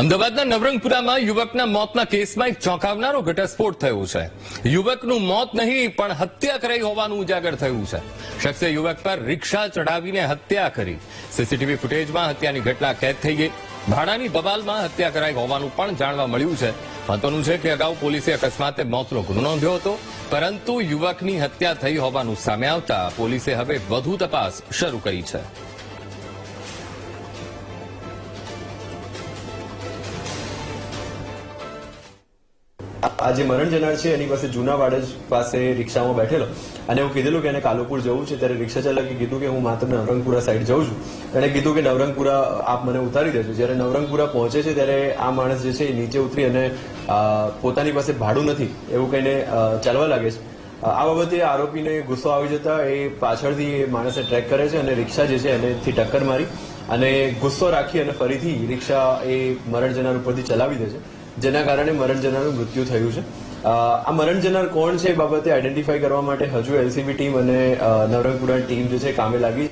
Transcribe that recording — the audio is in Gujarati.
અમદાવાદના નવરંગપુરામાં યુવકના મોતના કેસમાં એક ચોંકાવનારો ઘટસ્ફોટ થયો છે. યુવકનું મોત નહીં, પણ હત્યા કરાઈ હોવાનું ઉજાગર થયું છે. શખ્સે યુવક પર રિક્ષા ચડાવીને હત્યા કરી. સીસીટીવી ફૂટેજમાં હત્યાની ઘટના કેદ થઈ ગઈ. ભાડાની બબાલમાં હત્યા કરાઈ હોવાનું પણ જાણવા મળ્યું છે. મહત્વનું છે કે અગાઉ પોલીસે અકસ્માતે મોતનો ગુનો નોંધ્યો હતો, પરંતુ યુવકની હત્યા થઈ હોવાનું સામે આવતા પોલીસે હવે વધુ તપાસ શરૂ કરી છે. આ જે મરણ જનાર છે, એની પાસે જૂના વાડજ પાસે રિક્ષામાં બેઠેલો. અને હું કીધેલું કે એને કાલુપુર જવું છે, ત્યારે રિક્ષા ચાલકે કીધું કે હું માત્ર નવરંગપુરા સાઈડ જઉં છું. એણે કીધું કે નવરંગપુરા આપ મને ઉતારી દેજો. જ્યારે નવરંગપુરા પહોંચે છે, ત્યારે આ માણસ જે છે એ નીચે ઉતરી અને પોતાની પાસે ભાડું નથી. એવું કહીને ચાલવા લાગે છે. આ બાબતે આરોપીને ગુસ્સો આવી જતા એ પાછળથી એ માણસે ટ્રેક કરે છે અને રિક્ષા જે છે એનેથી ટક્કર મારી અને ગુસ્સો રાખી અને ફરીથી રિક્ષા એ મરણ જનાર ઉપરથી ચલાવી દે છે. જેના કારણે મરણ જનારનું મૃત્યુ થયું છે. આ મરણ જનાર કોણ છે એ બાબતે આઈડેન્ટિફાઈ કરવા માટે હજુ એલસીબી ટીમ અને નવરંગપુરા ટીમ જે છે કામે લાગી